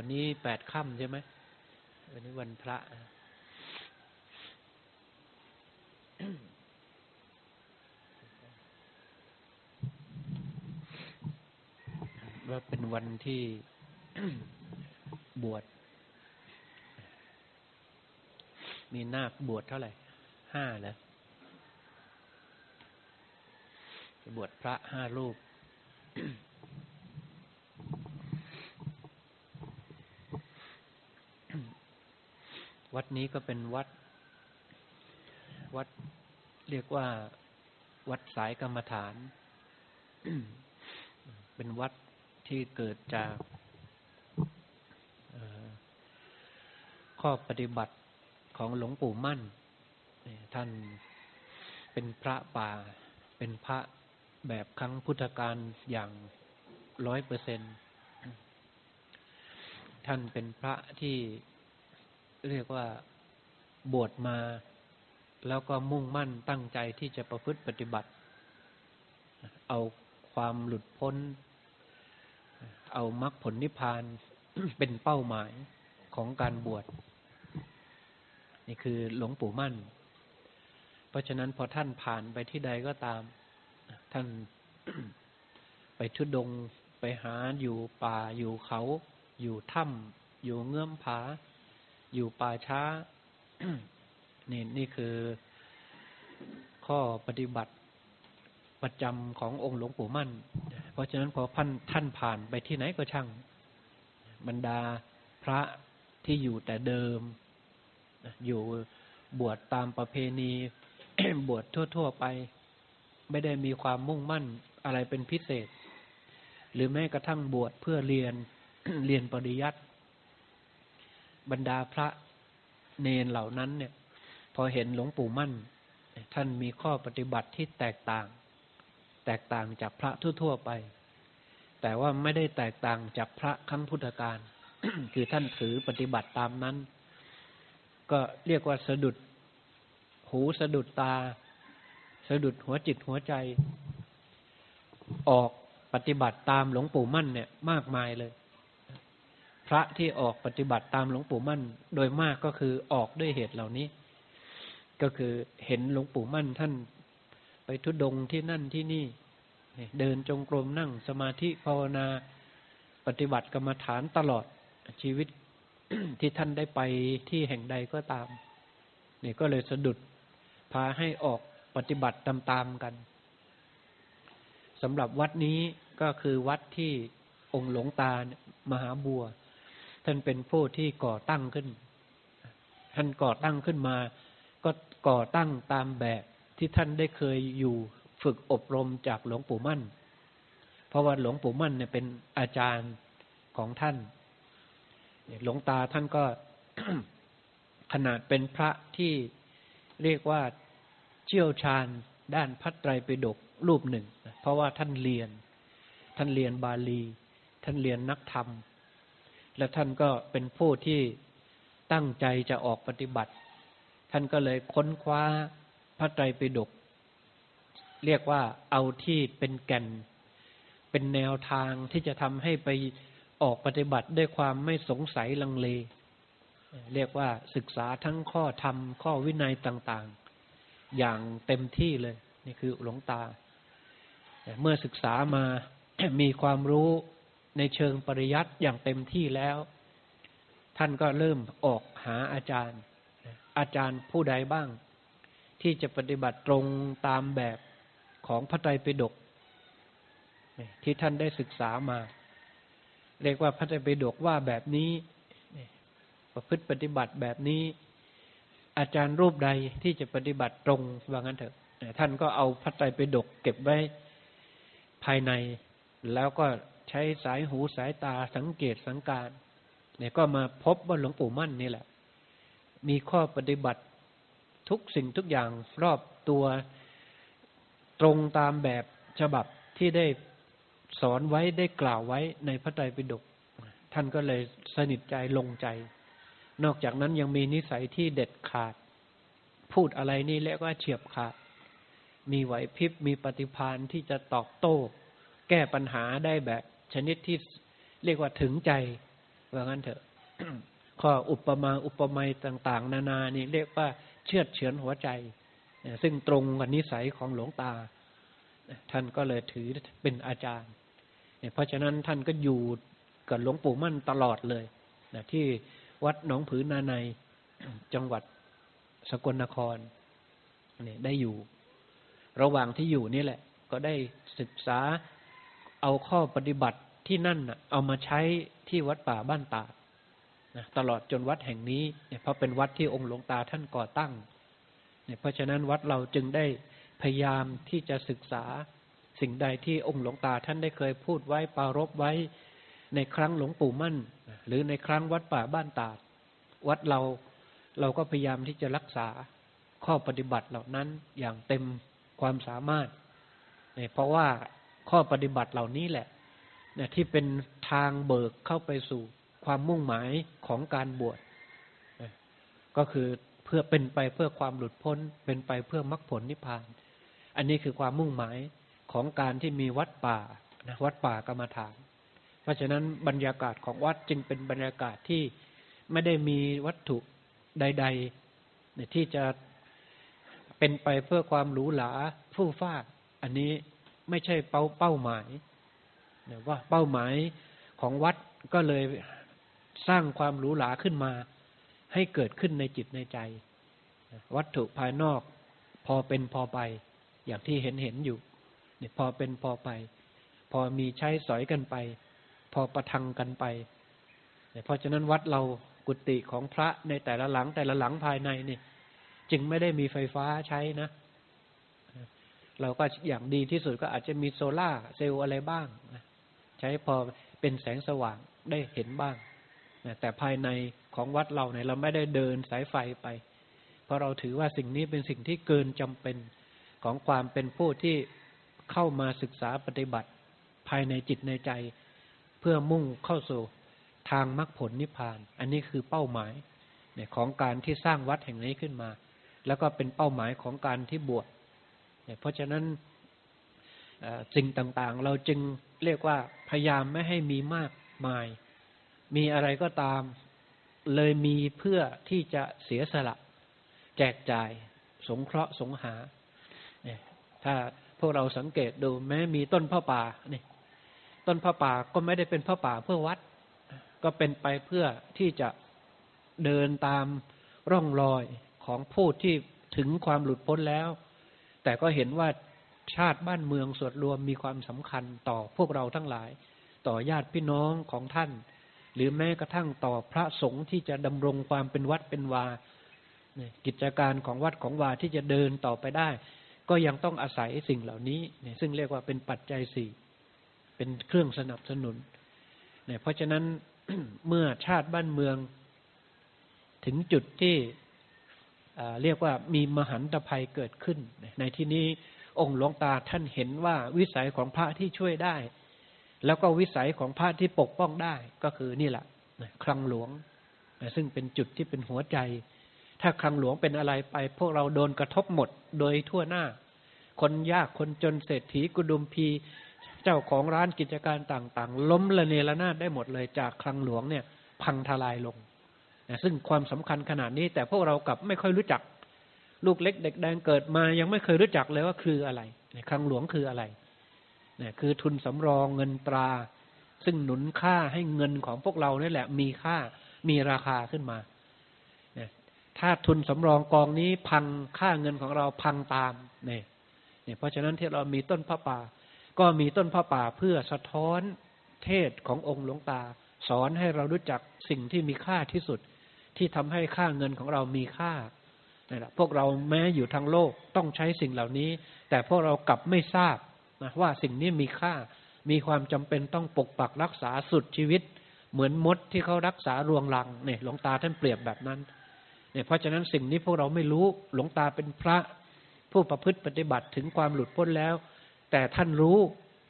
วันนี้แปดค่ำใช่ไหมวันนี้วันพระ ว่าเป็นวันที่บวช มีนาคบวชเท่าไหร่ ห้าเหรอบวชพระห้ารูป วัดนี้ก็เป็นวัด วัดเรียกว่า วัดสายกรรมฐาน เป็นวัดที่เกิดจากข้อปฏิบัติของหลวงปู่มั่น ท่านเป็นพระป่า เป็นพระแบบครั้งพุทธกาลอย่างร้อยเปอร์เซนท่านเป็นพระที่ เรียกว่าบวชมา แล้วก็มุ่งมั่นตั้งใจที่จะประพฤติปฏิบัติ เอาความหลุดพ้น เอามรรคผลนิพพานเป็นเป้าหมายของการบวชนี่คือหลวงปู่มั่น เพราะฉะนั้นพอท่านผ่านไปที่ใดก็ตาม ท่านไปทุดงไปหาอยู่ป่าอยู่เขา อยู่ถ้ำอยู่เงื่อมผา อยู่ป่าช้า นี่นี่คือข้อปฏิบัติประจำขององค์หลวงปู่มั่น เพราะฉะนั้นพอท่านท่านผ่านไปที่ไหนก็ช่าง บรรดาพระที่อยู่แต่เดิม อยู่บวชตามประเพณี บวชทั่ว ๆ ไป ไม่ได้มีความมุ่งมั่นอะไรเป็นพิเศษ หรือแม้กระทั่งบวชเพื่อเรียนเรียนปริยัติ บรรดาพระเนนเหล่านั้นเนี่ย พอเห็นหลวงปู่มั่น ท่านมีข้อปฏิบัติที่แตกต่าง แตกต่างจากพระทั่วๆไป แต่ว่าไม่ได้แตกต่างจากพระครั้งพุทธกาลคือท่านถือปฏิบัติตามนั้น ก็เรียกว่าสะดุด หูสะดุดตา สะดุดหัวจิตหัวใจ ออกปฏิบัติตามหลวงปู่มั่นเนี่ย มากมายเลย พระที่ออกปฏิบัติตามหลวงปู่มั่น โดยมากก็คือออกด้วยเหตุเหล่านี้ ก็คือเห็นหลวงปู่มั่นท่านไปทุดงที่นั่นที่นี่ เดินจงกรมนั่งสมาธิภาวนาปฏิบัติกรรมฐานตลอดชีวิตที่ท่านได้ไปที่แห่งใดก็ตาม นี่ก็เลยสะดุดพาให้ออกปฏิบัติตามๆกันสำหรับวัดนี้ก็คือวัดที่องค์หลวงตามหาบัว ท่านเป็นผู้ที่ก่อตั้งขึ้น ท่านก่อตั้งขึ้นมา ก็ก่อตั้งตามแบบที่ท่านได้เคยอยู่ฝึกอบรมจากหลวงปู่มั่น เพราะว่าหลวงปู่มั่นเนี่ยเป็นอาจารย์ของท่าน หลวงตาท่านก็ขนาดเป็นพระที่เรียกว่าเชี่ยวชาญด้านพัตไตรปิฎกรูปหนึ่ง เพราะว่าท่านเรียน ท่านเรียนบาลี ท่านเรียนนักธรรม และท่านก็เป็นผู้ที่ตั้งใจจะออกปฏิบัติ ท่านก็เลยค้นคว้าพระไตรปิฎกเรียกว่าเอาที่เป็นแก่น เป็นแนวทางที่จะทำให้ไปออกปฏิบัติด้วยความไม่สงสัยลังเล เรียกว่าศึกษาทั้งข้อธรรม ข้อวินัยต่างๆ อย่างเต็มที่เลย นี่คือหลวงตา เมื่อศึกษามามีความรู้ ในเชิงปริยัติอย่างเต็มที่แล้ว ท่านก็เริ่มออกหาอาจารย์ อาจารย์ผู้ใดบ้าง ที่จะปฏิบัติตรงตามแบบของพระไตรปิฎกที่ท่านได้ศึกษามา เรียกว่าพระไตรปิฎกว่าแบบนี้ประพฤติปฏิบัติแบบนี้ อาจารย์รูปใดที่จะปฏิบัติตรงว่างั้นเถอะท่านก็เอาพระไตรปิฎกเก็บไว้ภายในแล้วก็ ใช้สายหูสายตาสังเกตสังการเนี่ยก็มาพบว่าหลวงปู่มั่นนี่แหละ มีข้อปฏิบัติทุกสิ่งทุกอย่างรอบตัวตรงตามแบบฉบับที่ได้สอนไว้ได้กล่าวไว้ในพระไตรปิฎกท่านก็เลยสนิทใจลงใจ นอกจากนั้นยังมีนิสัยที่เด็ดขาด พูดอะไรนี่แล้วก็เฉียบขาด มีไหวพริบมีปฏิพานที่จะตอบโต้ แก้ปัญหาได้แบบ ชนิดที่เรียกว่าถึงใจว่างั้นเถอะข้ออุปมาอุปไมยต่าง ๆ นานานี่เรียกว่าเชื่อเฉือนหัวใจ ซึ่งตรงกับนิสัยของหลวงตา ท่านก็เลยถือเป็นอาจารย์ เพราะฉะนั้นท่านก็อยู่กับหลวงปู่มั่นตลอดเลยนะที่วัดหนองผือนาในจังหวัดสกลนครนี่ได้อยู่ ระหว่างที่อยู่นี่แหละ ก็ได้ศึกษา เอาข้อปฏิบัติที่นั่นนะเอามาใช้ที่วัดป่าบ้านตาดนะตลอดจนวัดแห่งนี้เนี่ยเพราะเป็นวัดที่องค์หลวงตาท่านก่อตั้งเนี่ยเพราะฉะนั้นวัดเราจึงได้พยายามที่จะศึกษาสิ่งใดที่องค์หลวงตาท่านได้เคยพูดไว้ปารบไว้ในครั้งหลวงปู่มั่น หรือในครั้งวัดป่าบ้านตาด วัดเราเราก็พยายามที่จะรักษาข้อปฏิบัติเหล่านั้นอย่างเต็มความสามารถเนี่ยเพราะว่า ข้อปฏิบัติเหล่านี้แหละเนี่ยที่เป็นทางเบิกเข้าไปสู่ความมุ่งหมายของการบวชก็คือเพื่อเป็นไปเพื่อความหลุดพ้น เป็นไปเพื่อมรรคผลนิพพาน อันนี้คือความมุ่งหมายของการที่มีวัดป่านะวัดป่ากรรมฐาน เพราะฉะนั้นบรรยากาศของวัดจึงเป็นบรรยากาศที่ไม่ได้มีวัตถุใดๆที่จะเป็นไปเพื่อความหรูหราฟู่ฟ้า อันนี้ ไม่ใช่เป้าเป้าหมายเนี่ยว่าเป้าหมายของวัดก็เลยสร้างความหรูหราขึ้นมา ให้เกิดขึ้นในจิตในใจ วัตถุภายนอก พอเป็นพอไป อย่างที่เห็นเห็นอยู่เนี่ยพอเป็นพอไป พอมีใช้สอยกันไป พอประทังกันไปเนี่ยเพราะฉะนั้นวัดเรากุฏิของพระในแต่ละหลังแต่ละหลังภายในเนี่ย จึงไม่ได้มีไฟฟ้าใช้นะ เราก็อย่างดีที่สุดก็อาจจะมีโซล่าเซลล์อะไรบ้างนะใช้พอเป็นแสงสว่างได้เห็นบ้างนะแต่ภายในของวัดเราเนี่ยเราไม่ได้เดินสายไฟไป เพราะเราถือว่าสิ่งนี้เป็นสิ่งที่เกินจำเป็นของความเป็นผู้ที่เข้ามาศึกษาปฏิบัติ ภายในจิตในใจ เพื่อมุ่งเข้าสู่ทางมรรคผลนิพพาน อันนี้คือเป้าหมายของการที่สร้างวัดแห่งนี้ขึ้นมา แล้วก็เป็นเป้าหมายของการที่บวช เพราะฉะนั้นสิ่งต่างๆ เราจึงเรียกว่าพยายามไม่ให้มีมากมาย มีอะไรก็ตาม เลยมีเพื่อที่จะเสียสละ แจกจ่าย สงเคราะห์สงหา ถ้าพวกเราสังเกตดูแม้มีต้นผ้าป่านี่ต้นผ้าป่าก็ไม่ได้เป็นผ้าป่าเพื่อวัด ก็เป็นไปเพื่อที่จะเดินตามร่องรอยของผู้ที่ถึงความหลุดพ้นแล้ว แต่ก็เห็นว่าชาติบ้านเมืองส่วนรวมมีความสำคัญต่อพวกเราทั้งหลาย ต่อญาติพี่น้องของท่าน หรือแม้กระทั่งต่อพระสงฆ์ที่จะดำรงความเป็นวัดเป็นวากิจการของวัดของวาที่จะเดินต่อไปได้ ก็ยังต้องอาศัยสิ่งเหล่านี้ซึ่งเรียกว่าเป็นปัจจัยสี่เป็นเครื่องสนับสนุนเพราะฉะนั้นเมื่อชาติบ้านเมือง ถึงจุดที่ เรียกว่ามีมหันตภัยเกิดขึ้น ในที่นี้องค์หลวงตาท่านเห็นว่าวิสัยของพระที่ช่วยได้ แล้วก็วิสัยของพระที่ปกป้องได้ก็คือนี่แหละคลังหลวง ซึ่งเป็นจุดที่เป็นหัวใจ ถ้าคลังหลวงเป็นอะไรไป พวกเราโดนกระทบหมดโดยทั่วหน้า คนยากคนจนเศรษฐีกุดุมพีเจ้าของร้านกิจการต่าง ๆ ล้มละเนระนาดได้หมดเลยจากคลังหลวงเนี่ย พังทลายลง ซึ่งความสำคัญขนาดนี้ แต่พวกเรากลับไม่ค่อยรู้จัก ลูกเล็กเด็กแดงเกิดมา ยังไม่เคยรู้จักเลยว่าคืออะไรคลังหลวงคืออะไรนี่คือทุนสำรองเงินตรา ซึ่งหนุนค่าให้เงินของพวกเราเนี่ยแหละ มีค่ามีราคาขึ้นมาถ้าทุนสำรองกองนี้พังค่าเงินของเราพังตามเนี่ยเนี่ยเพราะฉะนั้นที่เรามีต้นพระป่า ก็มีต้นพระป่าเพื่อสะท้อนเทศขององค์หลวงตา สอนให้เรารู้จักสิ่งที่มีค่าที่สุด ที่ทำให้ค่าเงินของเรามีค่านี่แหละพวกเราแม้อยู่ทางโลกต้องใช้สิ่งเหล่านี้ แต่พวกเรากลับไม่ทราบนะว่าสิ่งนี้มีค่า มีความจำเป็นต้องปกปักรักษาสุดชีวิต เหมือนมดที่เขารักษารวงรังเนี่ยหลวงตาท่านเปรียบแบบนั้นเนี่ยเพราะฉะนั้นสิ่งนี้พวกเราไม่รู้หลวงตาเป็นพระ ผู้ประพฤติปฏิบัติถึงความหลุดพ้นแล้ว แต่ท่านรู้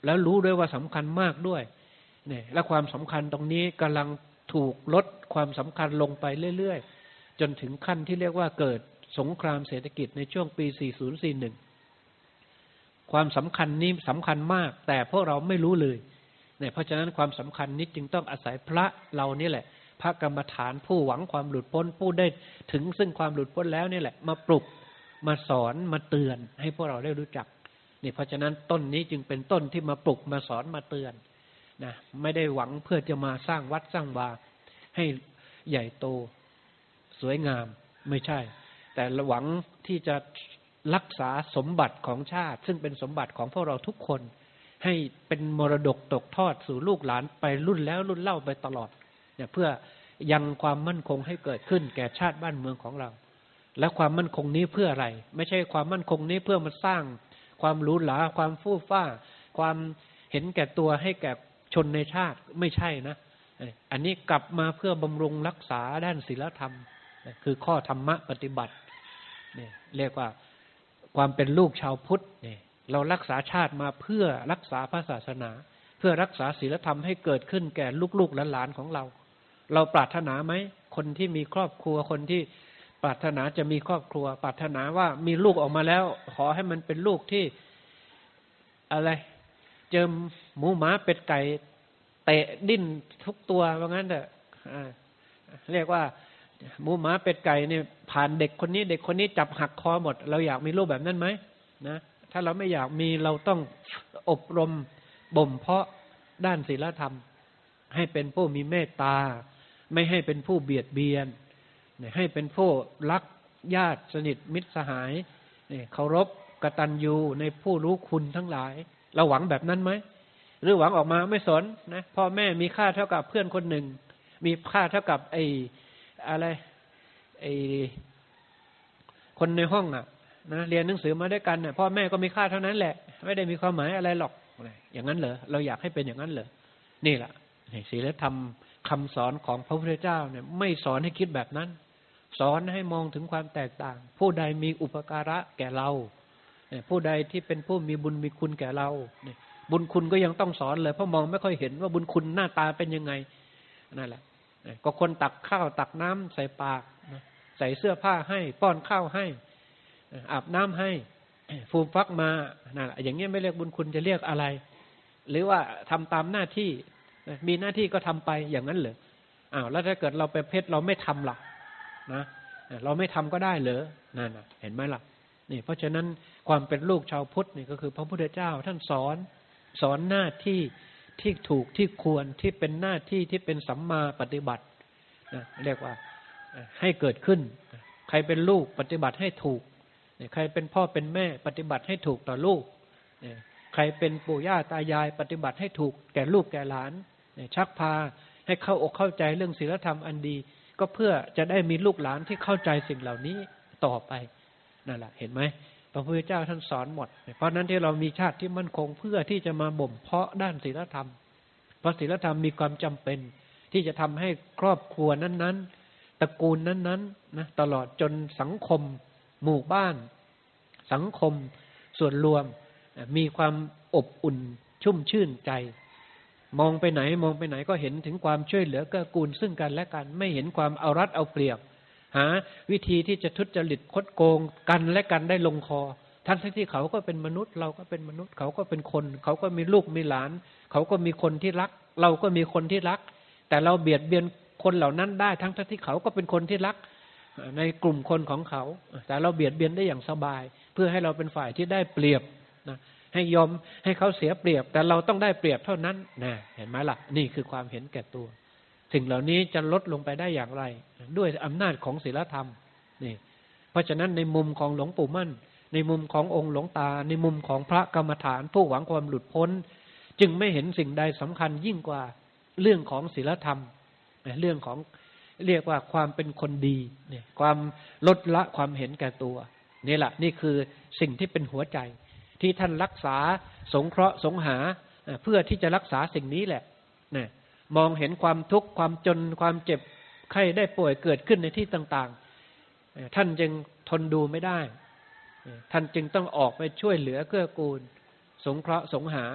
แล้วรู้ด้วยว่าสำคัญมากด้วยเนี่ยและความสำคัญตรงนี้กำลัง ถูกลดความสำคัญลงไปเรื่อยๆ จนถึงขั้นที่เรียกว่าเกิดสงครามเศรษฐกิจในช่วงปี 4041 ความสำคัญนี้สำคัญมาก แต่พวกเราไม่รู้เลยเนี่ยเพราะฉะนั้นความสำคัญนี้จึงต้องอาศัยพระเรานี่แหละ พระกรรมฐานผู้หวังความหลุดพ้นผู้ได้ถึงซึ่งความหลุดพ้นแล้วนี่แหละ มาปลุกมาสอนมาเตือนให้พวกเราได้รู้จักนี่เพราะฉะนั้นต้นนี้จึงเป็นต้นที่มาปลุกมาสอนมาเตือน นะไม่ได้หวังเพื่อจะมาสร้างวัดสร้างวาให้ใหญ่โตสวยงามไม่ใช่ แต่หวังที่จะรักษาสมบัติของชาติ ซึ่งเป็นสมบัติของพวกเราทุกคน ให้เป็นมรดกตกทอดสู่ลูกหลานไปรุ่นแล้วรุ่นเล่าไปตลอด เนี่ยเพื่อยังความมั่นคงให้เกิดขึ้นแก่ชาติบ้านเมืองของเรา และความมั่นคงนี้เพื่ออะไร ไม่ใช่ความมั่นคงนี้เพื่อมาสร้าง ความรู้หลาความฟู่ฟ้า ความเห็นแก่ตัวให้แก่ ชนในชาติไม่ใช่นะ อันนี้กลับมาเพื่อบำรุงรักษาด้านศีลธรรม คือข้อธรรมะปฏิบัติเนี่ยเรียกว่าความเป็นลูกชาวพุทธเนี่ยเรารักษาชาติมาเพื่อรักษาพระศาสนา เพื่อรักษาศีลธรรมให้เกิดขึ้นแก่ลูกๆหลานของเรา เราปรารถนาไหมคนที่มีครอบครัวคนที่ปรารถนาจะมีครอบครัว ปรารถนาว่ามีลูกออกมาแล้ว ขอให้มันเป็นลูกที่อะไร เจิมหมูหมาเป็ดไก่เตะดิ้นทุกตัวว่างั้นเถอะเรียกว่าหมูหมาเป็ดไก่เนี่ยผ่านเด็กคนนี้ เด็กคนนี้จับหักคอหมด เราอยากมีลูกแบบนั้นไหมนะถ้าเราไม่อยากมีเราต้องอบรมบ่มเพาะด้านศีลธรรม ให้เป็นผู้มีเมตตา ไม่ให้เป็นผู้เบียดเบียนให้เป็นผู้รักญาติสนิทมิตรสหายเคารพกตัญญูในผู้รู้คุณทั้งหลาย เราหวังแบบนั้นไหมหรือหวังออกมาไม่สนนะพ่อแม่มีค่าเท่ากับเพื่อนคนหนึ่ง มีค่าเท่ากับไอ้อะไรไอ้คนในห้องอะนะเรียนหนังสือมาด้วยกันเนี่ยพ่อแม่ก็มีค่าเท่านั้นแหละ ไม่ได้มีความหมายอะไรหรอกอย่างนั้นเหรอเราอยากให้เป็นอย่างนั้นเหรอนี่แหละศีลธรรมคำสอนของพระพุทธเจ้าเนี่ย ไม่สอนให้คิดแบบนั้น สอนให้มองถึงความแตกต่าง ผู้ใดมีอุปการะแก่เรา ผู้ใดที่เป็นผู้มีบุญมีคุณแก่เราบุญคุณก็ยังต้องสอนเลยเพราะมองไม่ค่อยเห็นว่าบุญคุณหน้าตาเป็นยังไงนั่นแหละก็คนตักข้าวตักน้ำใส่ปากใส่เสื้อผ้าให้ ป้อนข้าวให้ อาบน้ำให้ฟูมฟักมานั่นแหละอย่างเงี้ยไม่เรียกบุญคุณจะเรียกอะไร หรือว่าทำตามหน้าที่มีหน้าที่ก็ทำไปอย่างนั้นเหรออ้าวแล้วถ้าเกิดเราไปเพชรเราไม่ทำล่ะนะเราไม่ทำก็ได้เหรอนั่นเห็นไหมล่ะ นี่เพราะฉะนั้นความเป็นลูกชาวพุทธนี่ก็คือพระพุทธเจ้าท่านสอนสอนหน้าที่ที่ถูกที่ควรที่เป็นหน้าที่ที่เป็นสัมมาปฏิบัตินะเรียกว่าให้เกิดขึ้น ใครเป็นลูกปฏิบัติให้ถูกใครเป็นพ่อเป็นแม่ปฏิบัติให้ถูกต่อลูก ใครเป็นปู่ย่าตายาย ปฏิบัติให้ถูกแก่ลูกแก่หลาน ชักพาให้เข้าอกเข้าใจเรื่องศีลธรรมอันดี ก็เพื่อจะได้มีลูกหลานที่เข้าใจสิ่งเหล่านี้ต่อไป นั่นแหละเห็นไหมพระพุทธเจ้าท่านสอนหมด เพราะนั้นที่เรามีชาติที่มั่นคงเพื่อที่จะมาบ่มเพาะด้านศีลธรรม เพราะศีลธรรมมีความจำเป็น ที่จะทำให้ครอบครัวนั้น ๆตระกูลนั้นๆนะตลอดจนสังคม หมู่บ้าน สังคม ส่วนรวม มีความอบอุ่นชุ่มชื่นใจ มองไปไหนมองไปไหนก็เห็นถึงความช่วยเหลือเกื้อกูลซึ่งกันและกันไม่เห็นความเอารัดเอาเปรียบ หาวิธีที่จะทุจริตคดโกงกันและกันได้ลงคอ ทั้งที่เขาก็เป็นมนุษย์ เราก็เป็นมนุษย์ เขาก็เป็นคน เขาก็มีลูกมีหลาน เขาก็มีคนที่รัก เราก็มีคนที่รัก แต่เราเบียดเบียนคนเหล่านั้นได้ ทั้งที่เขาก็เป็นคนที่รักในกลุ่มคนของเขา แต่เราเบียดเบียนได้อย่างสบาย เพื่อให้เราเป็นฝ่ายที่ได้เปรียบนะให้ยอมให้เขาเสียเปรียบ แต่เราต้องได้เปรียบเท่านั้นนะเห็นไหมล่ะ นี่คือความเห็นแก่ตัว สิ่งเหล่านี้จะลดลงไปได้อย่างไร ด้วยอำนาจของศีลธรรมนี่ เพราะฉะนั้นในมุมของหลวงปู่มั่น ในมุมขององค์หลวงตา ในมุมของพระกรรมฐานผู้หวังความหลุดพ้น จึงไม่เห็นสิ่งใดสำคัญยิ่งกว่าเรื่องของศีลธรรม เรื่องของเรียกว่าความเป็นคนดีเนี่ยความลดละความเห็นแก่ตัวนี่แหละนี่คือสิ่งที่เป็นหัวใจ ที่ท่านรักษาสงเคราะห์สงหา เพื่อที่จะรักษาสิ่งนี้แหละเนี่ย มองเห็นความทุกข์ความจนความเจ็บไข้ได้ป่วยเกิดขึ้นในที่ต่างๆ ท่านจึงทนดูไม่ได้ ท่านจึงต้องออกไปช่วยเหลือเกื้อกูล สงเคราะห์สงหา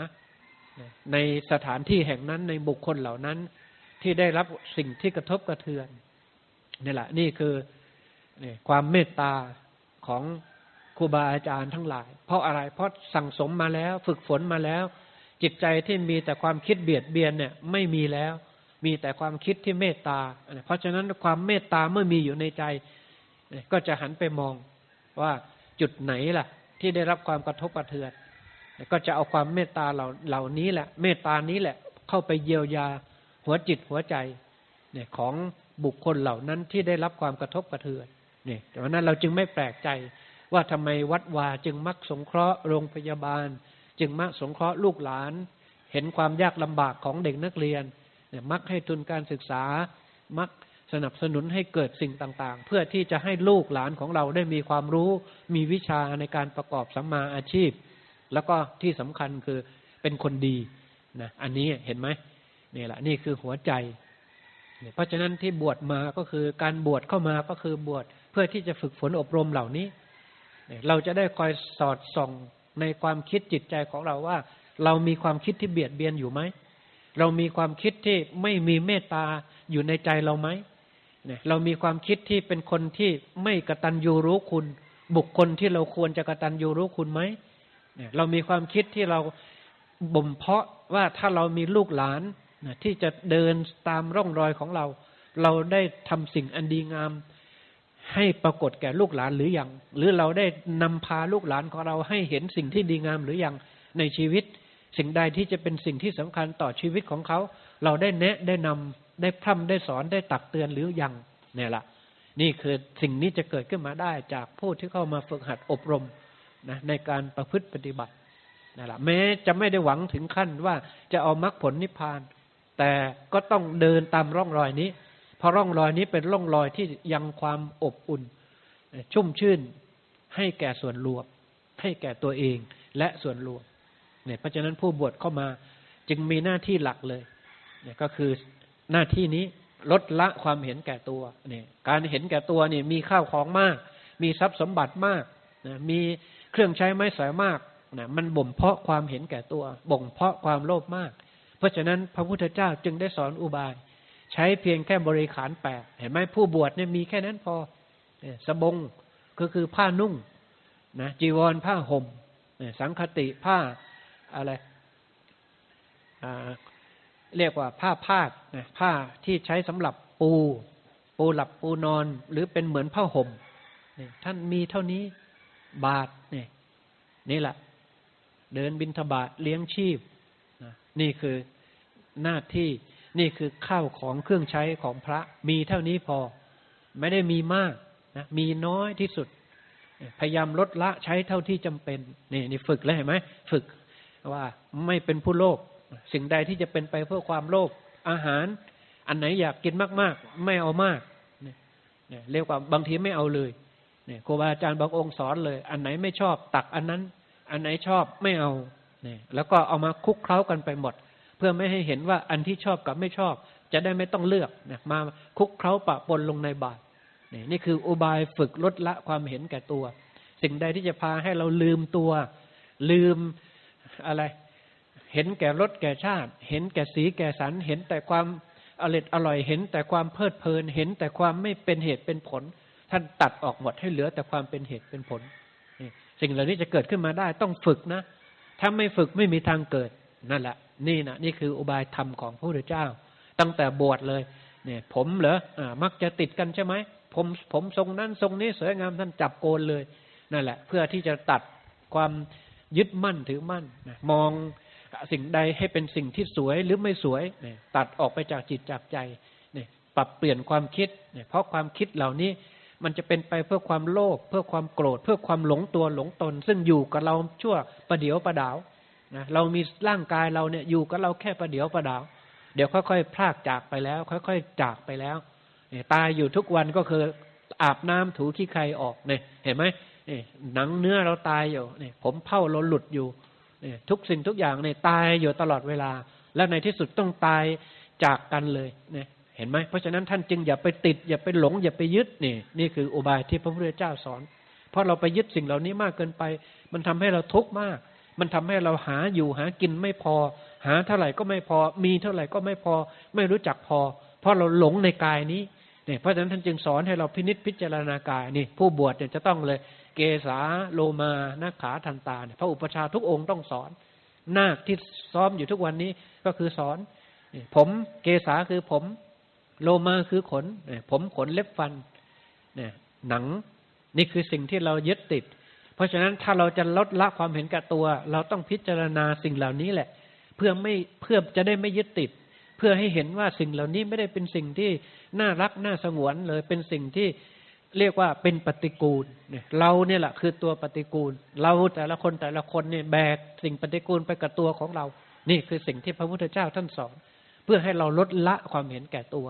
ในสถานที่แห่งนั้นในบุคคลเหล่านั้นที่ได้รับสิ่งที่กระทบกระเทือนนี่แหละ นี่คือความเมตตาของครูบาอาจารย์ทั้งหลาย เพราะอะไรเพราะสั่งสมมาแล้ว ฝึกฝนมาแล้ว จิตใจที่มีแต่ความคิดเบียดเบียนเนี่ยไม่มีแล้ว มีแต่ความคิดที่เมตตา เพราะฉะนั้นความเมตตาเมื่อมีอยู่ในใจ ก็จะหันไปมองว่าจุดไหนล่ะ ที่ได้รับความกระทบกระเทือนก็จะเอาความเมตตาเหล่าเหล่านี้แหละ เมตตานี้แหละ เข้าไปเยียวยาหัวจิตหัวใจเนี่ยของบุคคลเหล่านั้นที่ได้รับความกระทบกระเทือนเนี่ยดังนั้นเราจึงไม่แปลกใจว่าทำไมวัดวาจึงมักสงเคราะห์โรงพยาบาล จึงมักสงเคราะห์ลูกหลาน เห็นความยากลำบากของเด็กนักเรียนมักให้ทุนการศึกษา มักสนับสนุนให้เกิดสิ่งต่างๆ เพื่อที่จะให้ลูกหลานของเราได้มีความรู้ มีวิชาในการประกอบสัมมาอาชีพ แล้วก็ที่สำคัญคือเป็นคนดีนะอันนี้เห็นไหมนี่แหละนี่คือหัวใจ เพราะฉะนั้นที่บวชมาก็คือการบวชเข้ามาก็คือบวชเพื่อที่จะฝึกฝนอบรมเหล่านี้ เราจะได้คอยสอดส่อง ในความคิดจิตใจของเราว่า เรามีความคิดที่เบียดเบียนอยู่ไหม เรามีความคิดที่ไม่มีเมตตาอยู่ในใจเราไหมเนี่ยเรามีความคิดที่เป็นคนที่ไม่กระตันยูรู้คุณ บุคคลที่เราควรจะกระตันยูรู้คุณไหมเนี่ยเรามีความคิดที่เราบ่มเพาะว่าถ้าเรามีลูกหลานนะที่จะเดินตามร่องรอยของเรา เราได้ทำสิ่งอันดีงาม ให้ปรากฏแก่ลูกหลานหรืออยัง หรือเราได้นำพาลูกหลานของเราให้เห็นสิ่งที่ดีงามหรืออยังในชีวิต สิ่งใดที่จะเป็นสิ่งที่สำคัญต่อชีวิตของเขา เราได้แนะได้นำได้พร่ำได้สอนได้ตักเตือนหรืออยังเนี่ยละนี่คือสิ่งนี้จะเกิดขึ้นมาได้จากผู้ที่เข้ามาฝึกหัดอบรมนะในการประพฤติปฏิบัตินั่นแหละแม้จะไม่ได้หวังถึงขั้นว่าจะเอามรรคผลนิพพาน แต่ก็ต้องเดินตามร่องรอยนี้ ราะร่องรอยนี้เป็นร่องรอยที่ยังความอบอุ่น ชุ่มชื่น ให้แก่ส่วนรวม ให้แก่ตัวเองและส่วนรวมเนี่ยเพราะฉะนั้นผู้บวชเข้ามาจึงมีหน้าที่หลักเลยเนี่ยก็คือหน้าที่นี้ลดละความเห็นแก่ตัวเนี่ยการเห็นแก่ตัวเนี่ยมีข้าวของมาก มีทรัพย์สมบัติมากนะมีเครื่องใช้ไม้สอยมากนะมันบ่มเพาะความเห็นแก่ตัว บ่งเพาะความโลภมาก เพราะฉะนั้นพระพุทธเจ้าจึงได้สอนอุบาย ใช้เพียงแค่บริขารแปดเห็นไหมผู้บวชเนี่ยมีแค่นั้นพอสบงก็คือผ้านุ่งนะจีวรผ้าห่มสังคติผ้าอะไรเรียกว่าผ้าพาดนะผ้าที่ใช้สำหรับปู ปูหลับปูนอน หรือเป็นเหมือนผ้าห่มท่านมีเท่านี้บาทนี่นี่แหละ เดินบินทบาทเลี้ยงชีพนี่คือหน้าที่ นี่คือข้าวของเครื่องใช้ของพระมีเท่านี้พอ ไม่ได้มีมากนะมีน้อยที่สุด พยายามลดละใช้เท่าที่จำเป็นนี่นี่ฝึกแล้วเห็นไหมฝึกว่าไม่เป็นผู้โลภสิ่งใดที่จะเป็นไปเพื่อความโลภอาหาร อันไหนอยากกินมากๆ ไม่เอามากเนี่ยเรียกว่าบางทีไม่เอาเลยเนี่ยครูบาอาจารย์บางองค์สอนเลย อันไหนไม่ชอบตักอันนั้น อันไหนชอบไม่เอาเนี่ยแล้วก็เอามาคุกเคล้ากันไปหมด พื่อไม่ให้เห็นว่าอันที่ชอบกับไม่ชอบ จะได้ไม่ต้องเลือกนี่ยมาคุกเคล้าปะปนลงในบาตรนี่นี่คืออุบายฝึกลดละความเห็นแก่ตัว สิ่งใดที่จะพาให้เราลืมตัว ลืมอะไร เห็นแก่รสแก่ชาติ เห็นแก่สีแก่สันเห็นแต่ความอร่อยอร่อยเห็นแต่ความเพลิดเพลิน เห็นแต่ความไม่เป็นเหตุเป็นผล ท่านตัดออกหมดให้เหลือแต่ความเป็นเหตุเป็นผลสิ่งเหล่านี้จะเกิดขึ้นมาได้ต้องฝึกนะ ถ้าไม่ฝึกไม่มีทางเกิดนั่นแหละ นี่นะนี่คืออุบายธรรมของพระพุทธเจ้า ตั้งแต่บวชเลย เนี่ย ผมเหรออ่ามักจะติดกันใช่ไหมผมผมทรงนั้นทรงนี้สวยงามท่านจับโกนเลยนั่นแหละ เพื่อที่จะตัดความยึดมั่นถือมั่นนะมองสิ่งใดให้เป็นสิ่งที่สวยหรือไม่สวยเนี่ยตัดออกไปจากจิตจากใจเนี่ยปรับเปลี่ยนความคิดเนี่ยเพราะความคิดเหล่านี้มันจะเป็นไปเพื่อความโลภเพื่อความโกรธ เพื่อความหลงตัวหลงตน ซึ่งอยู่กับเราชั่วประเดี๋ยวประดาว นะเรามีร่างกายเราเนี่ยอยู่กับเราแค่ประเดี๋ยวประดาว เดี๋ยวค่อยๆพลากจากไปแล้ว ค่อยๆจากไปแล้วตายอยู่ทุกวันก็คืออาบน้ำถูขี้ใครออกเนี่ยเห็นไหมนี่หนังเนื้อเราตายอยู่นี่ผมเผ้าเราหลุดอยู่นี่ทุกสิ่งทุกอย่างเนี่ยตายอยู่ตลอดเวลา และในที่สุดต้องตายจากกันเลยเนี่ยเห็นไหมเพราะฉะนั้นท่านจึงอย่าไปติด อย่าไปหลง อย่าไปยึดนี่นี่คืออุบายที่พระพุทธเจ้าสอน เพราะเราไปยึดสิ่งเหล่านี้มากเกินไป มันทำให้เราทุกข์มาก มันทำให้เราหาอยู่หากินไม่พอ หาเท่าไหร่ก็ไม่พอ มีเท่าไหร่ก็ไม่พอ ไม่รู้จักพอ เพราะเราหลงในกายนี้เนี่ยเพราะฉะนั้นท่านจึงสอนให้เราพินิจพิจารณากายนี่ผู้บวชเนี่ยจะต้องเลย เกษาโลมานาขาทันตาเนี่ยพระอุปชาทุกองค์ต้องสอน นาคที่ซ้อมอยู่ทุกวันนี้ก็คือสอนผมเกษาคือผม โลมาคือขนผมขนเล็บฟันเนี่ยหนัง นี่คือสิ่งที่เรายึดติด เพราะฉะนั้นถ้าเราจะลดละความเห็นแก่ตัว เราต้องพิจารณาสิ่งเหล่านี้แหละ เพื่อไม่เพื่อจะได้ไม่ยึดติด เพื่อให้เห็นว่าสิ่งเหล่านี้ไม่ได้เป็นสิ่งที่น่ารักน่าสงวนเลยเป็นสิ่งที่เรียกว่าเป็นปฏิกูลเนี่ยเราเนี่ยแหละคือตัวปฏิกูล เราแต่ละคนแต่ละคนเนี่ยแบกสิ่งปฏิกูลไปกับตัวของเรา นี่คือสิ่งที่พระพุทธเจ้าท่านสอน เพื่อให้เราลดละความเห็นแก่ตัว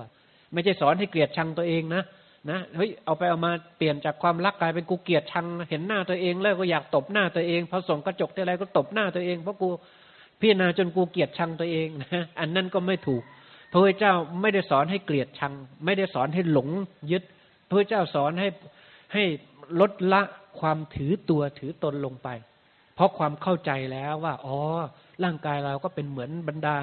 ไม่ใช่สอนให้เกลียดชังตัวเองนะ นะเฮ้ยเอาไปเอามาเปลี่ยนจากความรักกลายเป็นกูเกลียดชังเห็นหน้าตัวเองแล้วก็อยากตบหน้าตัวเองพอส่องกระจกทีไรก็ตบหน้าตัวเองเพราะกูพิจารณาจนกูเกลียดชังตัวเองนะอันนั้นก็ไม่ถูกพระพุทธเจ้าไม่ได้สอนให้เกลียดชัง ไม่ได้สอนให้หลงยึดพระพุทธเจ้าสอนให้ให้ลดละความถือตัวถือตนลงไป เพราะความเข้าใจแล้วว่าอ๋อร่างกายเราก็เป็นเหมือนบรรดา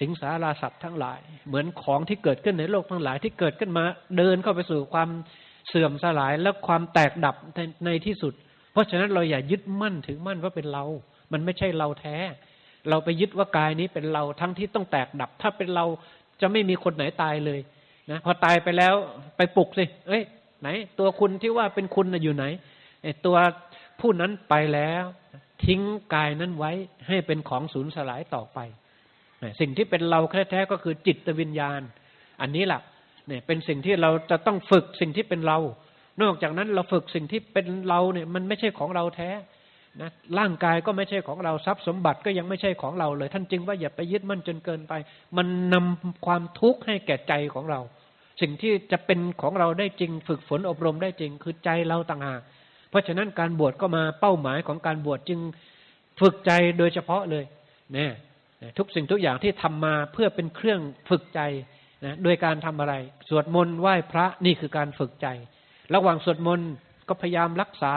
สิงสาราสัตว์ทั้งหลาย เหมือนของที่เกิดขึ้นในโลกทั้งหลายที่เกิดขึ้นมา เดินเข้าไปสู่ความเสื่อมสลายและความแตกดับในในที่สุด เพราะฉะนั้นเราอย่ายึดมั่นถือมั่นว่าเป็นเรา มันไม่ใช่เราแท้ เราไปยึดว่ากายนี้เป็นเราทั้งที่ต้องแตกดับ ถ้าเป็นเราจะไม่มีคนไหนตายเลยนะพอตายไปแล้วไปปลุกสิเอ้ย ไหน ตัวคุณที่ว่าเป็นคุณนะอยู่ไหนไอ้ตัวผู้นั้นไปแล้ว ทิ้งกายนั้นไว้ให้เป็นของสูญสลายต่อไป สิ่งที่เป็นเราแท้ๆก็คือจิตวิญญาณ อันนี้แหละเนี่ยเป็นสิ่งที่เราจะต้องฝึกสิ่งที่เป็นเรา นอกจากนั้นเราฝึกสิ่งที่เป็นเราเนี่ยมันไม่ใช่ของเราแท้นะร่างกายก็ไม่ใช่ของเราทรัพย์สมบัติก็ยังไม่ใช่ของเราเลย ท่านจึงว่าอย่าไปยึดมั่นจนเกินไป มันนำความทุกข์ให้แก่ใจของเรา สิ่งที่จะเป็นของเราได้จริง ฝึกฝนอบรมได้จริงคือใจเราต่างหากเพราะฉะนั้นการบวชก็มาเป้าหมายของการบวชจึงฝึกใจโดยเฉพาะเลยเนี่ย ทุกสิ่งทุกอย่างที่ทำมาเพื่อเป็นเครื่องฝึกใจนะโดยการทำอะไร สวดมนต์ไหว้พระนี่คือการฝึกใจ ระหว่างสวดมนต์ก็พยายามรักษา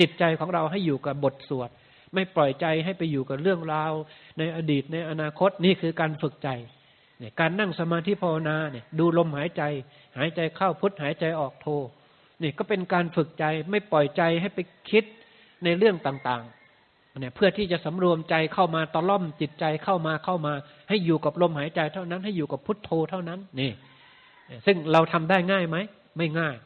จิตใจของเราให้อยู่กับบทสวด ไม่ปล่อยใจให้ไปอยู่กับเรื่องราว ในอดีตในอนาคตนี่คือการฝึกใจเนี่ยการนั่งสมาธิภาวนาเนี่ยดูลมหายใจ หายใจเข้าพุทหายใจออกโทนี่ก็เป็นการฝึกใจไม่ปล่อยใจให้ไปคิดในเรื่องต่าง เนี่ยเพื่อที่จะสำรวมใจเข้ามาตะล่อมจิตใจเข้ามาเข้ามา ให้อยู่กับลมหายใจเท่านั้น ให้อยู่กับพุทโธเท่านั้นนี่ซึ่งเราทำได้ง่ายไหมไม่ง่าย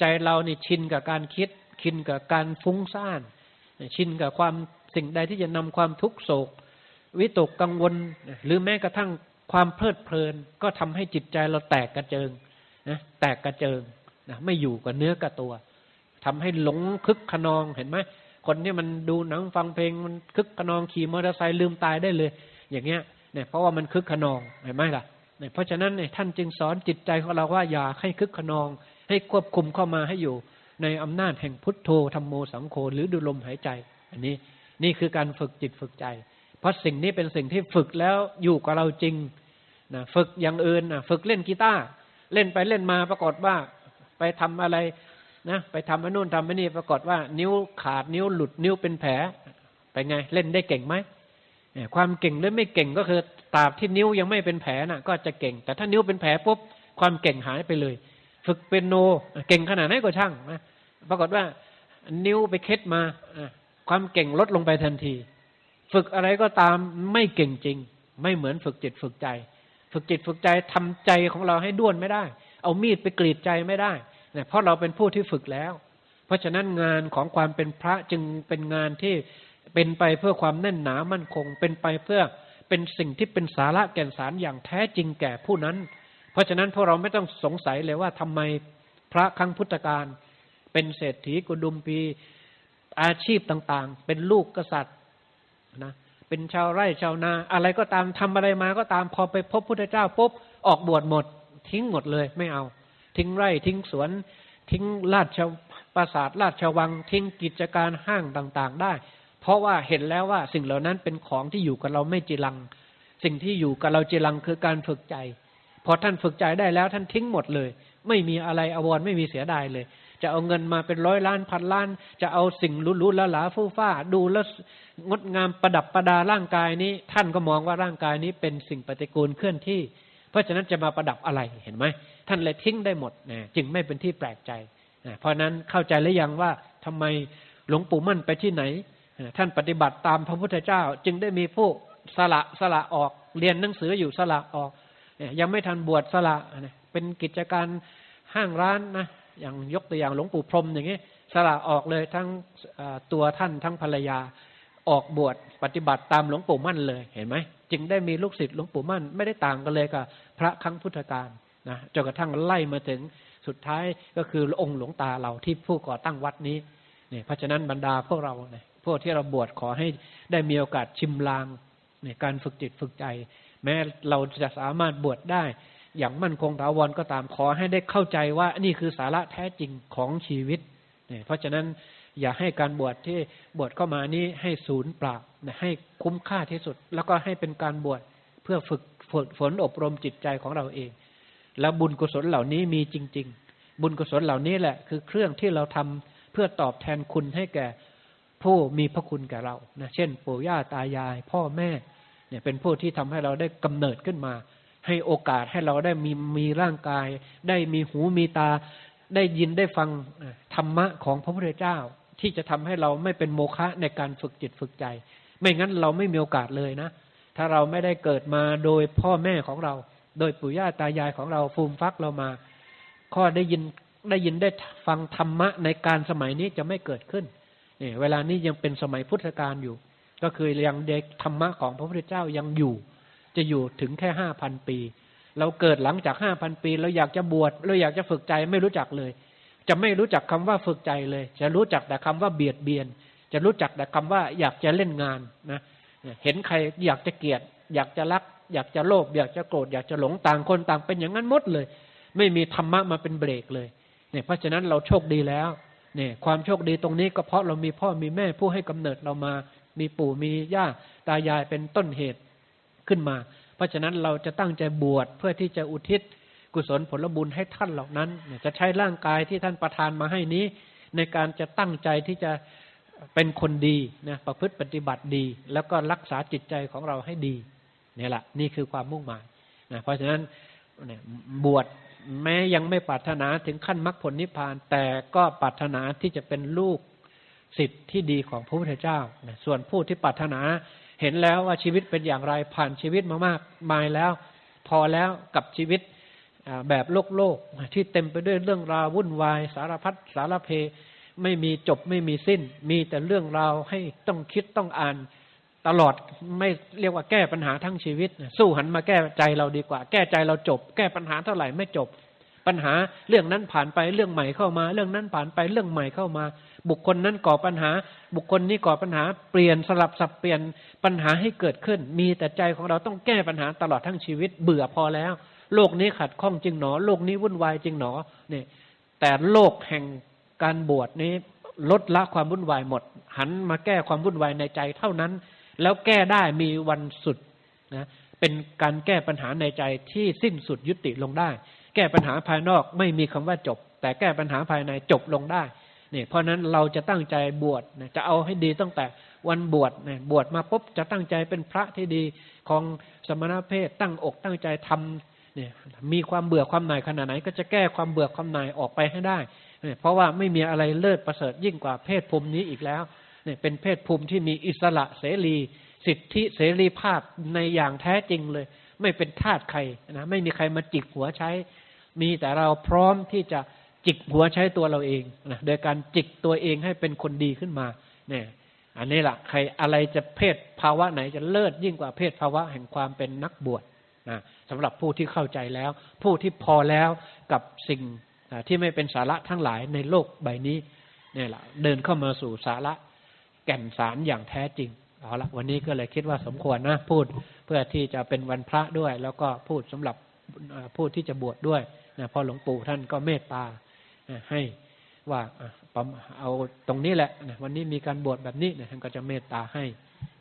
ใจเรานี่ชินกับการคิดชินกับการฟุ้งซ่านชินกับความสิ่งใดที่จะนำความทุกโศก วิตกกังวล หรือแม้กระทั่งความเพลิดเพลิน ก็ทำให้จิตใจเราแตกกระเจิงนะแตกกระเจิงนะไม่อยู่กับเนื้อกับตัวทำให้หลงคึกขนองเห็นไหม คนที่มันดูหนังฟังเพลงมันคึกขนองขี่มอเตอร์ไซค์ลืมตายได้เลย อย่างเงี้ยเนี่ยเพราะว่ามันคึกขนองเห็นไหมล่ะเนี่ยเพราะฉะนั้นเนี่ยท่านจึงสอนจิตใจของเราว่าอย่าให้คึกขนอง ให้ควบคุมเข้ามาให้อยู่ในอำนาจแห่งพุทโธธรรมโมสังโฆหรือดูลมหายใจ อันนี้นี่คือการฝึกจิตฝึกใจ เพราะสิ่งนี้เป็นสิ่งที่ฝึกแล้วอยู่กับเราจริงนะฝึกอย่างอื่นนะฝึกเล่นกีตาร์เล่นไปเล่นมาปรากฏว่า ไปทำอะไร นะไปทำอันนู่นทำอันนี้ปรากฏว่า นิ้วขาดนิ้วหลุดนิ้วเป็นแผล ไปไง เล่นได้เก่งไหมความเก่งหรือไม่เก่งก็คือตราบที่นิ้วยังไม่เป็นแผลน่ะ ก็จะเก่ง แต่ถ้านิ้วเป็นแผลปุ๊บความเก่งหายไปเลย ฝึกเป็นโนเก่งขนาดไหนก็ช่างนะปรากฏว่า นิ้วไปเคล็ดมาความเก่งลดลงไปทันที ฝึกอะไรก็ตามไม่เก่งจริง ไม่เหมือนฝึกจิตฝึกใจ ฝึกจิตฝึกใจทำใจของเราให้ด้วนไม่ได้ เอามีดไปกรีดใจไม่ได้ เนี่ยเพราะเราเป็นผู้ที่ฝึกแล้ว เพราะฉะนั้นงานของความเป็นพระจึงเป็นงานที่เป็นไปเพื่อความแน่นหนามั่นคง เป็นไปเพื่อเป็นสิ่งที่เป็นสาระแก่นสารอย่างแท้จริงแก่ผู้นั้น เพราะฉะนั้นพวกเราไม่ต้องสงสัยเลยว่าทำไมพระครั้งพุทธกาลเป็นเศรษฐีกุดุมพีอาชีพต่างๆ เป็นลูกกษัตริย์นะเป็นชาวไร่ชาวนา อะไรก็ตามทำอะไรมาก็ตามพอไปพบพุทธเจ้าปุ๊บออกบวชหมด ทิ้งหมดเลยไม่เอา ทิ้งไร่ทิ้งสวน ทิ้งราชปราสาทราชวัง ทิ้งกิจการห้างต่างๆ ได้ เพราะว่าเห็นแล้วว่าสิ่งเหล่านั้นเป็นของที่อยู่กับเราไม่จีรัง สิ่งที่อยู่กับเราจีรังคือการฝึกใจ พอท่านฝึกใจได้แล้วท่านทิ้งหมดเลย ไม่มีอะไรอววรไม่มีเสียดายเลย จะเอาเงินมาเป็นร้อยล้านพันล้าน จะเอาสิ่งลุ้ๆละหลาฟู่ฟ้า ดูแล้วงดงามประดับประดาร่างกายนี้ ท่านก็มองว่าร่างกายนี้เป็นสิ่งปฏิกูลเคลื่อนที่ เพราะฉะนั้นจะมาประดับอะไรเห็นไหม ท่านเลยทิ้งได้หมดนะจึงไม่เป็นที่แปลกใจนะเพราะนั้นเข้าใจหรือยังว่าทำไมหลวงปู่มั่นไปที่ไหน ท่านปฏิบัติตามพระพุทธเจ้า จึงได้มีผู้สละสละออกเรียนหนังสืออยู่สละออกยังไม่ทันบวชสละเป็นกิจการห้างร้านนะอย่างยกตัวอย่างหลวงปู่พรมอย่างนี้สละออกเลยทั้งตัวท่านทั้งภรรยาออกบวชปฏิบัติตามหลวงปู่มั่นเลยเห็นไหมจึงได้มีลูกศิษย์หลวงปู่มั่นไม่ได้ต่างกันเลยกับพระครั้งพุทธกาล นะจนกระทั่งไล่มาถึงสุดท้ายก็คือองค์หลวงตาเราที่ผู้ก่อตั้งวัดนี้เนี่ยเพราะฉะนั้นบรรดาพวกเราเนี่ยพวกที่เราบวชขอให้ได้มีโอกาสชิมลางเนี่ยการฝึกจิตฝึกใจ แม้เราจะสามารถบวชได้ อย่างมั่นคงถาวรก็ตามขอให้ได้เข้าใจว่านี่คือสาระแท้จริงของชีวิตเนี่ยเพราะฉะนั้นอย่าให้การบวชที่บวชเข้ามานี้ให้ศูนย์เปล่าให้คุ้มค่าที่สุด แล้วก็ให้เป็นการบวชเพื่อฝึกฝนอบรมจิตใจของเราเอง แล้วบุญกุศลเหล่านี้มีจริง ๆ บุญกุศลเหล่านี้แหละ คือเครื่องที่เราทำเพื่อตอบแทนคุณให้แก่ผู้มีพระคุณแก่เรานะเช่น ปู่ย่าตายาย พ่อแม่ เนี่ยเป็นผู้ที่ทำให้เราได้กำเนิดขึ้นมา ให้โอกาสให้เราได้มีมีร่างกาย ได้มีหูมีตา ได้ยินได้ฟังธรรมะของพระพุทธเจ้า ที่จะทำให้เราไม่เป็นโมฆะในการฝึกจิตฝึกใจ ไม่งั้นเราไม่มีโอกาสเลยนะ ถ้าเราไม่ได้เกิดมาโดยพ่อแม่ของเรา โดยปู่ย่าตายายของเราฟูมฟักเรามา ข้อได้ยินได้ยินได้ฟังธรรมะในการสมัยนี้จะไม่เกิดขึ้นเนี่ยเวลานี้ยังเป็นสมัยพุทธกาลอยู่ ก็คือยังเด็กธรรมะของพระพุทธเจ้ายังอยู่ จะอยู่ถึงแค่ห้าพันปี เราเกิดหลังจากห้าพันปีเราอยากจะบวชเราอยากจะฝึกใจไม่รู้จักเลย จะไม่รู้จักคำว่าฝึกใจเลย จะรู้จักแต่คำว่าเบียดเบียน จะรู้จักแต่คำว่าอยากจะเล่นงานนะเห็นใครอยากจะเกลียด อยากจะรัก อยากจะโลภอยากจะโกรธอยากจะหลงต่างคนต่างเป็นอย่างนั้นหมดเลย ไม่มีธรรมะมาเป็นเบรกเลยเนี่ยเพราะฉะนั้นเราโชคดีแล้วเนี่ยความโชคดีตรงนี้ก็เพราะเรามีพ่อมีแม่ผู้ให้กำเนิดเรามา มีปู่มีย่าตายายเป็นต้นเหตุขึ้นมา เพราะฉะนั้นเราจะตั้งใจบวชเพื่อที่จะอุทิศกุศลผลบุญให้ท่านเหล่านั้น จะใช้ร่างกายที่ท่านประทานมาให้นี้ ในการจะตั้งใจที่จะเป็นคนดีนะประพฤติปฏิบัติดี แล้วก็รักษาจิตใจของเราให้ดี นี่แหละนี่คือความมุ่งหมายนะเพราะฉะนั้นบวชแม้ยังไม่ปรารถนาถึงขั้นมรรคผลนิพพาน แต่ก็ปรารถนาที่จะเป็นลูกสิทธิ์ที่ดีของพระพุทธเจ้าส่วนผู้ที่ปรารถนาเห็นแล้วว่าชีวิตเป็นอย่างไรผ่านชีวิตมามากมายแล้ว พอแล้วกับชีวิตแบบโลกโลกที่เต็มไปด้วยเรื่องราววุ่นวาย สารพัดสารเพ ไม่มีจบไม่มีสิ้น มีแต่เรื่องราวให้ต้องคิดต้องอ่าน ตลอดไม่เรียกว่าแก้ปัญหาทั้งชีวิต สู้หันมาแก้ใจเราดีกว่า แก้ใจเราจบ แก้ปัญหาเท่าไหร่ไม่จบ ปัญหาเรื่องนั้นผ่านไปเรื่องใหม่เข้ามา เรื่องนั้นผ่านไปเรื่องใหม่เข้ามา บุคคลนั้นก่อปัญหา บุคคลนี้ก่อปัญหาเปลี่ยนสลับสับเปลี่ยนปัญหาให้เกิดขึ้น มีแต่ใจของเราต้องแก้ปัญหาตลอดทั้งชีวิต เบื่อพอแล้ว โลกนี้ขัดข้องจริงหนอ โลกนี้วุ่นวายจริงหนอเนี่ยแต่โลกแห่งการบวชนี้ลดละความวุ่นวายหมด หันมาแก้ความวุ่นวายในใจเท่านั้น แล้วแก้ได้มีวันสุดนะเป็นการแก้ปัญหาในใจที่สิ้นสุดยุติลงได้ แก้ปัญหาภายนอกไม่มีคำว่าจบ แต่แก้ปัญหาภายในจบลงได้เนี่ยเพราะนั้นเราจะตั้งใจบวชนะจะเอาให้ดีตั้งแต่วันบวชนะบวชมาปุ๊บจะตั้งใจเป็นพระที่ดีของสมณเพศตั้งอกตั้งใจทำเนี่ยมีความเบื่อความหน่ายขนาดไหน ก็จะแก้ความเบื่อความหน่ายออกไปให้ได้เนี่ยเพราะว่าไม่มีอะไรเลิศประเสริฐยิ่งกว่าเพศภูมินี้อีกแล้ว เนี่ยเป็นเพศภูมิที่มีอิสระเสรี สิทธิเสรีภาพในอย่างแท้จริงเลย ไม่เป็นทาสใครนะไม่มีใครมาจิกหัวใช้ มีแต่เราพร้อมที่จะจิกหัวใช้ตัวเราเองนะโดยการจิกตัวเองให้เป็นคนดีขึ้นมา เนี่ย อันนี้แหละใครอะไรจะเพศภาวะไหนจะเลิศยิ่งกว่าเพศภาวะแห่งความเป็นนักบวชนะสำหรับผู้ที่เข้าใจแล้ว ผู้ที่พอแล้วกับสิ่งที่ไม่เป็นสาระทั้งหลายในโลกใบนี้เนี่ยแหละเดินเข้ามาสู่สาระ ก่นสารอย่างแท้จริงเอาละวันนี้ก็เลยคิดว่าสมควรนะพูดเพื่อที่จะเป็นวันพระด้วย แล้วก็พูดสำหรับผู้ที่จะบวชดด้วยนะพอหลวงปู่ท่านก็เมตตาให้ว่าเอาตรงนี้แหละวันนี้มีการบวชแบบนี้ท่านก็จะเมตตาให้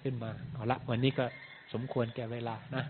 ขึ้นมา เอาละวันนี้ก็สมควรแก่เวลานะ